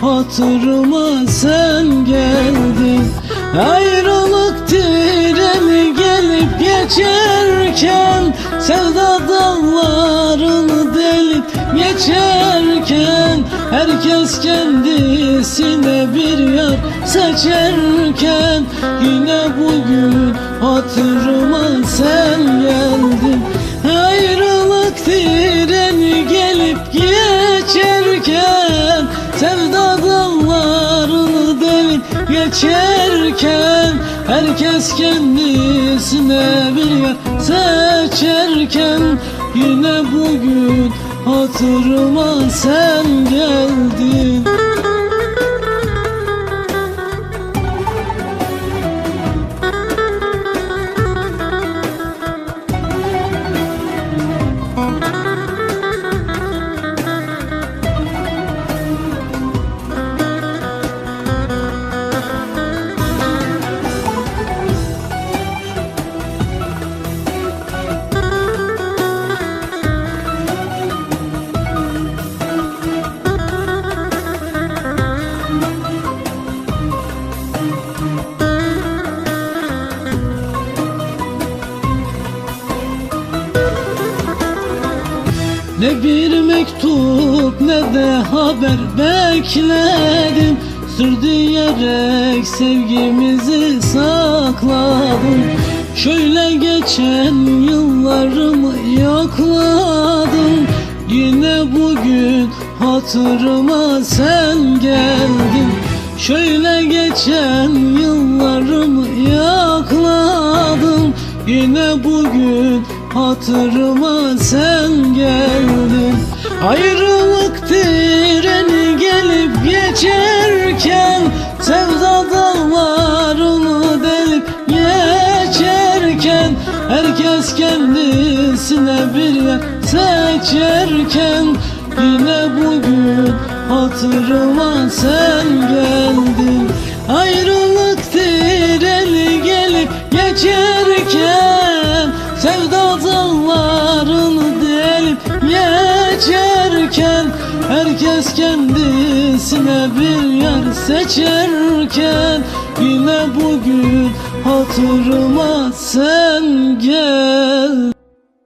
hatırıma sen geldin. Ayrılık treni gelip geçerken Sevda dallarını delip geçerken Herkes kendisine bir yar seçerken Yine bugün hatırıma sen delip geçerken Herkes kendisine bir yer seçerken Yine bugün hatırıma sen geldin Ne bir mektup ne de haber bekledim. Sır diyerek sevgimizi sakladım. Şöyle geçen yıllarımı yokladım. Yine bugün hatırıma sen geldin. Şöyle geçen yıllarımı yokladım. Yine bugün hatırıma sen geldin. Ayrılık treni gelip geçerken Sevda dallarını delip geçerken Herkes kendisine bir yer seçerken Yine bugün hatırıma sen geldin kendisine bir yer seçerken Yine bugün hatırıma sen gel